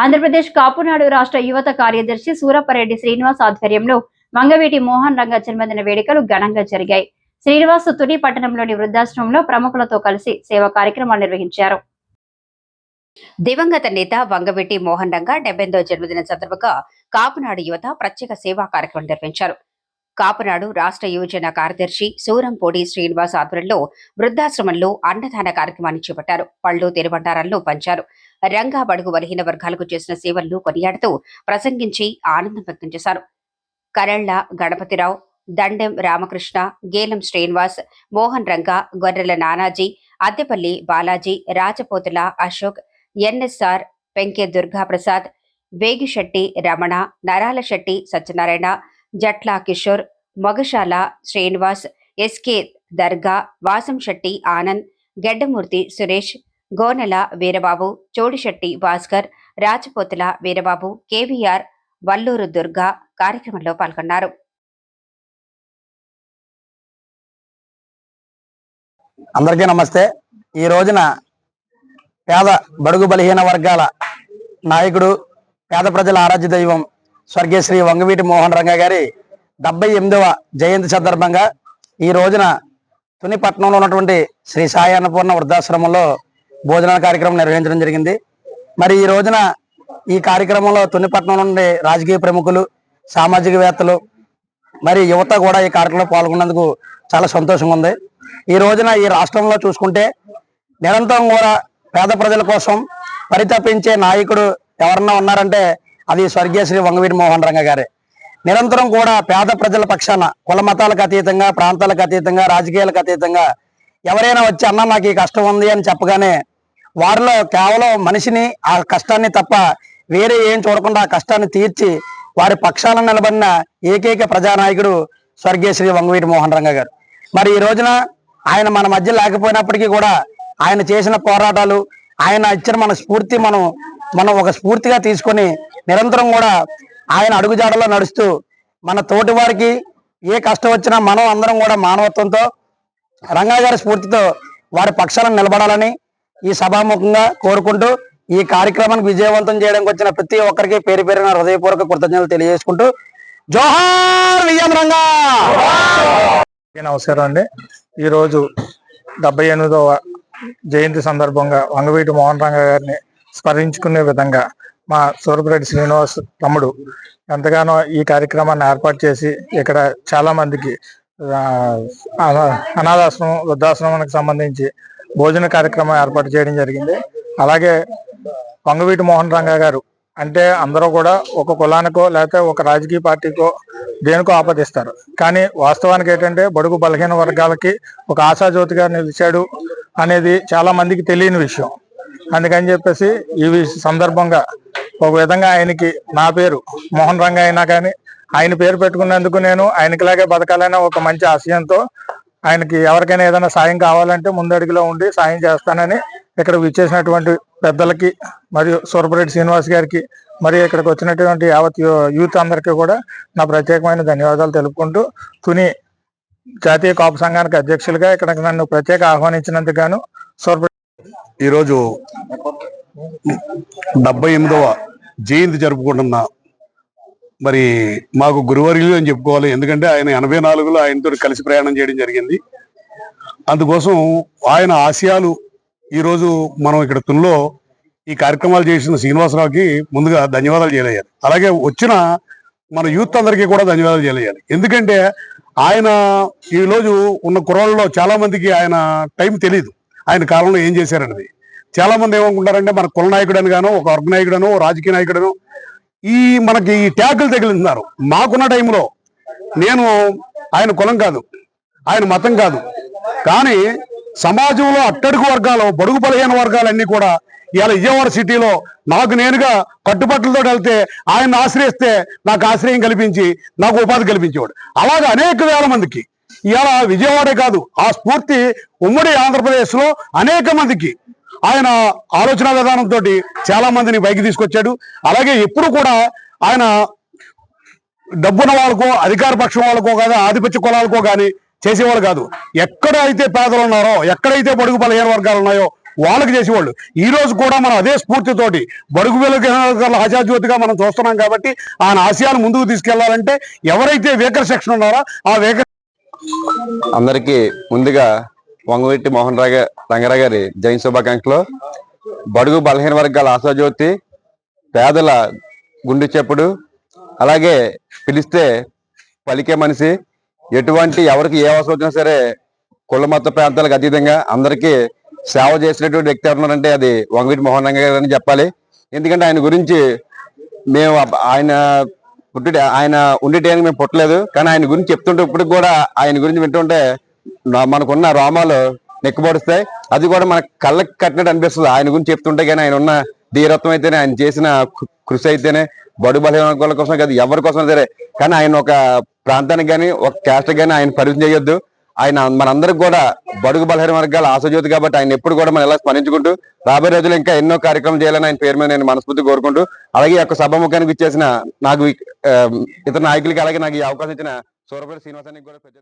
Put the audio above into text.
ఆంధ్రప్రదేశ్ కాపునాడు రాష్ట్ర యువత కార్యదర్శి సూరపరెడ్డి శ్రీనివాస్ ఆధ్వర్యంలో మంగవీటి మోహన్ రంగ జన్మదిన వేడుకలు ఘనంగా జరిగాయి. శ్రీనివాస్ తుని పట్టణంలోని వృద్ధాశ్రమంలో ప్రముఖులతో కలిసి సేవా కార్యక్రమాలు నిర్వహించారు. దివంగత నేత వంగవీటి మోహన్ రంగ డెబ్బెందో జన్మదిన సందర్భంగా కాపునాడు యువత ప్రత్యేక సేవా కార్యక్రమం నిర్వహించారు. కాపునాడు రాష్ట్ర యువజన కార్యదర్శి సూరంపూడి శ్రీనివాస్ ఆధ్వర్యంలో వృద్ధాశ్రమంలో అన్నదాన కార్యక్రమాన్ని చేపట్టారు. పళ్ళు తిరుబండారాలను పంచారు. రంగా బడుగు బలహీన వర్గాలకు చేసిన సేవలను కొనియాడుతూ ప్రసంగించి ఆనందం వ్యక్తం చేశారు. కరళ్ళ గణపతిరావు దండెం రామకృష్ణ గేలం శ్రీనివాస్ మోహన్ రంగ గొర్రెల నానాజీ అద్దెపల్లి బాలాజీ రాజపోతుల అశోక్ ఎన్ఎస్ఆర్ పెంకే దుర్గాప్రసాద్ వేగిశెట్టి రమణ నరాల శెట్టి సత్యనారాయణ జట్ల కిషోర్ మొగశాల శ్రీనివాస్ ఎస్కే దర్గా వాసంశెట్టి ఆనంద్ గెడ్డమూర్తి సురేష్ గోనెల వీరబాబు చోడిశెట్టి భాస్కర్ రాజపోతుల వీరబాబు కేవీఆర్ వల్లూరు దుర్గా కార్యక్రమంలో పాల్గొన్నారు. అందరికీ నమస్తే. ఈ రోజున పేద బడుగు బలహీన వర్గాల నాయకుడు పేద ప్రజల ఆరాధ్య దైవం స్వర్గీయ శ్రీ వంగవీటి మోహన్ రంగ గారి డెబ్బై ఎనిమిదవ జయంతి సందర్భంగా ఈ రోజున తుని పట్టణంలో ఉన్నటువంటి శ్రీ సాయి అన్నపూర్ణ వృద్ధాశ్రమంలో భోజనాల కార్యక్రమం నిర్వహించడం జరిగింది. మరి ఈ రోజున ఈ కార్యక్రమంలో తునిపట్నం నుండి రాజకీయ ప్రముఖులు సామాజికవేత్తలు మరి యువత కూడా ఈ కార్యక్రమంలో పాల్గొన్నందుకు చాలా సంతోషంగా ఉంది. ఈ రోజున ఈ రాష్ట్రంలో చూసుకుంటే నిరంతరం కూడా పేద ప్రజల కోసం పరితపించే నాయకుడు ఎవరన్నా ఉన్నారంటే అది స్వర్గీయ శ్రీ వంగవీటి మోహన్ రంగ గారే. నిరంతరం కూడా పేద ప్రజల పక్షాన కుల మతాలకు అతీతంగా ప్రాంతాలకు అతీతంగా రాజకీయాలకు అతీతంగా ఎవరైనా వచ్చి అన్న నాకు ఈ కష్టం ఉంది అని చెప్పగానే వారిలో కేవలం మనిషిని ఆ కష్టాన్ని తప్ప వేరే ఏం చూడకుండా ఆ కష్టాన్ని తీర్చి వారి పక్షాన నిలబడిన ఏకైక ప్రజానాయకుడు స్వర్గీయ శ్రీ వంగవీటి మోహన్ రంగ గారు. మరి ఈ రోజున ఆయన మన మధ్య లేకపోయినప్పటికీ కూడా ఆయన చేసిన పోరాటాలు ఆయన ఇచ్చిన మన స్ఫూర్తి మనం మనం ఒక స్ఫూర్తిగా తీసుకొని నిరంతరం కూడా ఆయన అడుగుజాడలో నడుస్తూ మన తోటి వారికి ఏ కష్టం వచ్చినా మనం అందరం కూడా మానవత్వంతో రంగా గారి స్ఫూర్తితో వారి పక్షాలను నిలబడాలని ఈ సభాముఖంగా కోరుకుంటూ ఈ కార్యక్రమానికి విజయవంతం చేయడానికి వచ్చిన ప్రతి ఒక్కరికి పేరు పేరున హృదయపూర్వక కృతజ్ఞతలు తెలియజేసుకుంటూ జోహార్ విజయం రంగా! అవసరం నమస్కారం అండి. ఈరోజు డెబ్బై ఎనిమిదవ జయంతి సందర్భంగా వంగవీటి మోహన్ రంగ గారిని స్మరించుకునే విధంగా మా సూరపురెడ్డి శ్రీనివాస్ తమ్ముడు ఎంతగానో ఈ కార్యక్రమాన్ని ఏర్పాటు చేసి ఇక్కడ చాలా మందికి అనాథాశ్రమం వృద్ధాశ్రమానికి సంబంధించి భోజన కార్యక్రమం ఏర్పాటు చేయడం జరిగింది. అలాగే వంగవీటి మోహన్ రంగ గారు అంటే అందరూ కూడా ఒక కులానికో లేకపోతే ఒక రాజకీయ పార్టీకో దేనికో ఆపదిస్తారు. కానీ వాస్తవానికి ఏంటంటే బడుగు బలహీన వర్గాలకి ఒక ఆశాజ్యోతిగా నిలిచాడు అనేది చాలా మందికి తెలియని విషయం. అందుకని చెప్పేసి ఈ సందర్భంగా ఒక విధంగా ఆయనకి నా పేరు మోహన్ రంగ అయినా కానీ ఆయన పేరు పెట్టుకున్నందుకు నేను ఆయనకిలాగే బతకాలనే ఒక మంచి ఆశయంతో ఆయనకి ఎవరికైనా ఏదైనా సాయం కావాలంటే ముందడుగులో ఉండి సాయం చేస్తానని ఇక్కడ విచ్చేసినటువంటి పెద్దలకి మరియు సూర్పరెడ్డి శ్రీనివాస్ గారికి మరియు ఇక్కడికి వచ్చినటువంటి యావత్ యూత్ అందరికీ కూడా నా ప్రత్యేకమైన ధన్యవాదాలు తెలుపుకుంటూ తుని జాతీయ కాపు సంఘానికి అధ్యక్షులుగా ఇక్కడ నన్ను ప్రత్యేక ఆహ్వానించినందుకు గాను సూర్పరెడ్డి ఈరోజు డెబ్బై ఎనిమిదవ జయంతి జరుపుకుంటున్న మరి మాకు గురువర్యులు అని చెప్పుకోవాలి. ఎందుకంటే ఆయన ఎనభై నాలుగులో ఆయనతో కలిసి ప్రయాణం చేయడం జరిగింది. అందుకోసం ఆయన ఆశయాలు ఈరోజు మనం ఇక్కడ తుల్లో ఈ కార్యక్రమాలు చేసిన శ్రీనివాసరావుకి ముందుగా ధన్యవాదాలు చేయలేయాలి అలాగే వచ్చిన మన యూత్ అందరికీ కూడా ధన్యవాదాలు చేయలేయాలి ఎందుకంటే ఆయన ఈ రోజు ఉన్న కుర్రాళ్ళలో చాలా మందికి ఆయన టైం తెలియదు ఆయన కాలంలో ఏం చేశారనేది. చాలా మంది ఏమనుకుంటారంటే మన కుల నాయకుడని గాను ఒక వర్గ నాయకుడను రాజకీయ నాయకుడను ఈ మనకి ఈ ట్యాకులు తగిలిస్తున్నారు. మాకున్న టైంలో నేను ఆయన కులం కాదు ఆయన మతం కాదు. కానీ సమాజంలో అట్టడుగు వర్గాలు బడుగు బలహీన వర్గాలన్నీ కూడా ఇవాళ విజయవాడ సిటీలో నాకు నేనుగా కట్టుబట్టలతో వెళ్తే ఆయన ఆశ్రయిస్తే నాకు ఆశ్రయం కల్పించి నాకు ఉపాధి కల్పించేవాడు. అలాగే అనేక వేల మందికి ఇవాళ విజయవాడే కాదు ఆ స్ఫూర్తి ఉమ్మడి ఆంధ్రప్రదేశ్లో అనేక మందికి. ఆయన ఆలోచన విధానంతో చాలా మందిని పైకి తీసుకొచ్చాడు. అలాగే ఎప్పుడు కూడా ఆయన డబ్బున్న వాళ్ళకో అధికార పక్షం వాళ్ళకో కానీ ఆధిపత్య కులాలకో కానీ చేసేవాళ్ళు కాదు. ఎక్కడ అయితే పేదలు ఉన్నారో ఎక్కడైతే బడుగు బలహీన వర్గాలు ఉన్నాయో వాళ్ళకి చేసేవాళ్ళు. ఈ రోజు కూడా మనం అదే స్ఫూర్తితోటి బడుగు వెలుగు ఆశాజ్యోతిగా మనం చూస్తున్నాం కాబట్టి ఆయన ఆశయాలు ముందుకు తీసుకెళ్ళాలంటే ఎవరైతే వేకర్ సెక్షన్ ఉన్నారో ఆ వేకర్ అందరికీ ముందుగా వంగవీటి మోహన్ రాగ రంగారావు గారి జైన్ శుభాకాంక్షలు. బడుగు బలహీన వర్గాల ఆశాజ్యోతి పేదల గుండె చెప్పుడు అలాగే పిలిస్తే పలికే మనిషి ఎటువంటి ఎవరికి ఏ అవసరం వచ్చినా సరే కుల మత ప్రాంతాలకు అతీతంగా అందరికీ సేవ చేసినటువంటి వ్యక్తి ఎవరున్నారంటే అది వంగవీటి మోహన్ రంగ గారు అని చెప్పాలి. ఎందుకంటే ఆయన గురించి మేము ఆయన పుట్టి ఆయన ఉండేటానికి మేము పుట్టలేదు. కానీ ఆయన గురించి చెప్తుంటే ఇప్పటికి కూడా ఆయన గురించి వింటుంటే మనకున్న రోమాలు నెక్కబడుస్తాయి. అది కూడా మన కళ్ళకి కట్టినట్టు అనిపిస్తుంది. ఆయన గురించి చెప్తుంటే కానీ ఆయన ఉన్న ధీరత్వం అయితేనే ఆయన చేసిన కృషి అయితేనే బడు బలహీన వర్గాల కోసం కాదు ఎవరి కోసం సరే. కానీ ఆయన ఒక ప్రాంతానికి కానీ ఒక క్యాస్ట్ కానీ ఆయన పరిచయం చేయొద్దు. ఆయన మనందరికి కూడా బడుగు బలహీన వర్గాల ఆశజ్యోతి కాబట్టి ఆయన ఎప్పుడు కూడా మనం ఎలా స్మరించుకుంటూ రాబోయే రోజులు ఇంకా ఎన్నో కార్యక్రమం చేయాలని ఆయన పేరు మీద నేను మనస్ఫూర్తి కోరుకుంటూ అలాగే ఈ యొక్క సభాముఖానికి ఇచ్చేసిన నాకు ఇతర నాయకులకి అలాగే నాకు ఈ అవకాశం ఇచ్చిన సూరపల్లి శ్రీనివాసానికి కూడా పెద్ద